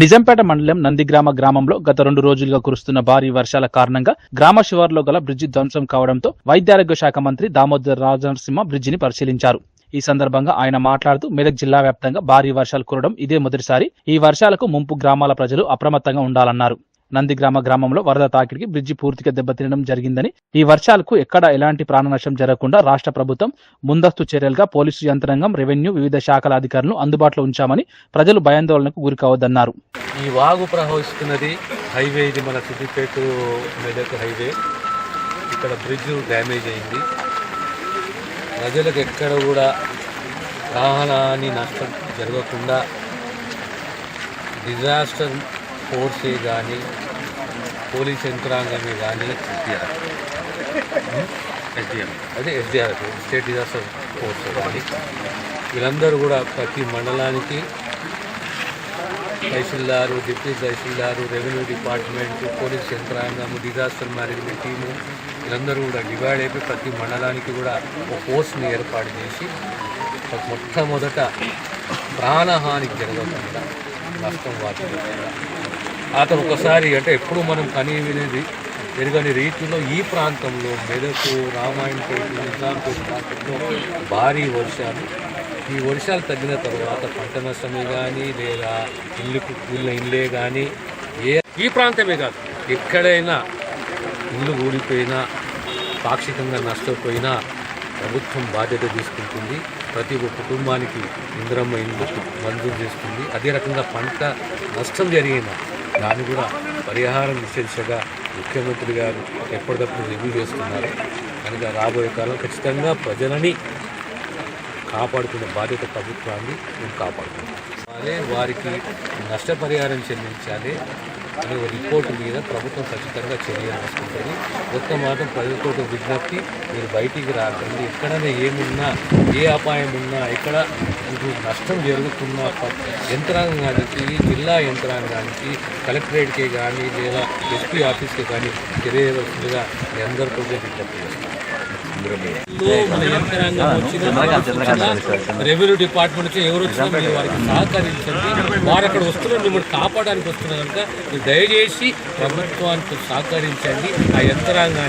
నిజంపేట మండలం నందిగ్రామ గ్రామంలో గత రెండు రోజులుగా కురుస్తున్న భారీ వర్షాల కారణంగా గ్రామ శివారులో గల బ్రిడ్జి ధ్వంసం కావడంతో వైద్యారోగ్య శాఖ మంత్రి దామోదర్ రాజనరసింహ బ్రిడ్జిని పరిశీలించారు. ఈ సందర్భంగా ఆయన మాట్లాడుతూ మెదక్ జిల్లా వ్యాప్తంగా భారీ వర్షాలు కురవడం ఇదే మొదటిసారి. ఈ వర్షాలకు ముంపు గ్రామాల ప్రజలు అప్రమత్తంగా ఉండాలన్నారు. నందిగ్రామ గ్రామంలో వరద తాకిడికి బ్రిడ్జి పూర్తిగా దెబ్బతినడం జరిగిందని ఈ వర్షాలకు ఎక్కడ ఎలాంటి ప్రాణ నష్టం జరగకుండా రాష్ట్ర ప్రభుత్వం ముందస్తు చర్యలుగా పోలీసు యంత్రాంగం రెవెన్యూ వివిధ శాఖల అధికారులను అందుబాటులో ఉంచామని ప్రజలు భయాందోళనకు గురికావద్దన్నారు. ఈ వాగు ప్రవహిస్తున్నది హైవే ఇది మన సిద్దిపేట మెదక్ హైవే. ఇక్కడ బ్రిడ్జ్ డ్యామేజ్ అయింది. ప్రజలకు ఎక్కడ కూడా ప్రాణహాని నష్టం జరగకుండా డిజాస్టర్ ఫోర్సే కానీ పోలీస్ యంత్రాంగమే కానీ అదే ఎస్డిఆర్ఎఫ్ స్టేట్ డిజాస్టర్ ఫోర్స్ కానీ వీళ్ళందరూ కూడా ప్రతి మండలానికి tahsildar deputy tahsildar revenue department police యంత్రాంగం డిజాస్టర్ మేనేజ్మెంట్ టీము వీళ్ళందరూ కూడా డివైడ్ అయిపోయి ప్రతి మండలానికి కూడా ఒక ఫోర్స్ని ఏర్పాటు చేసి మొట్టమొదట ప్రాణహాని జరగకుండా నష్టం వాటిల్లకుండా. అతను ఒకసారి అంటే ఎప్పుడు మనం కని వినేది ఎరుగని రీతిలో ఈ ప్రాంతంలో మెదకు రామాయణపేట నిజాంపేట ప్రాంతంలో భారీ వర్షాలు. ఈ వర్షాలు తగ్గిన తర్వాత పంట నష్టమే కానీ లేదా ఇల్లుకు ఇళ్ళ ఇల్లే కానీ ఏ ఈ ప్రాంతమే కాదు ఎక్కడైనా ఇల్లు ఊడిపోయినా పాక్షికంగా నష్టపోయినా ప్రభుత్వం బాధ్యత తీసుకుంటుంది. ప్రతి ఒక్క కుటుంబానికి ఇంద్రమ్మ ఇల్లు మంజూరు చేస్తుంది. అదే రకంగా పంట నష్టం జరిగిన దాన్ని కూడా పరిహారం నిషేధించగా ముఖ్యమంత్రి గారు ఎప్పటికప్పుడు రివ్యూ చేస్తున్నారు. కనుక రాబోయే కాలం ఖచ్చితంగా ప్రజలని కాపాడుకునే బాధ్యత ప్రభుత్వాన్ని మేము కాపాడుకుంటాం. అదే వారికి నష్టపరిహారం చెల్లించాలి. అనే రిపోర్టు మీద ప్రభుత్వం ఖచ్చితంగా చర్యలు తీసుకుంటుంది. ఒక్క మాత్రం ప్రజలతో విజ్ఞప్తి మీరు బయటికి రాకండి. ఎక్కడైనా ఏమున్నా ఏ అపాయం ఉన్నా ఎక్కడ మీకు నష్టం జరుగుతున్న యంత్రాంగానికి జిల్లా యంత్రాంగానికి కలెక్టరేట్కి కానీ లేదా ఎస్పీ ఆఫీస్కి కానీ తెలియవలసిందిగా మీ అందరితో విజ్ఞప్తి చేస్తాను రెవెన్యూ డిపార్ట్మెంట్ నుంచి ఎవరు వచ్చినా మీరు వారికి సహకరించండి. వారు అక్కడ వస్తున్నారు మిమ్మల్ని కాపాడడానికి వస్తున్నారు కనుక దయచేసి ప్రభుత్వానికి సహకరించండి. ఆ యంత్రాంగాన్ని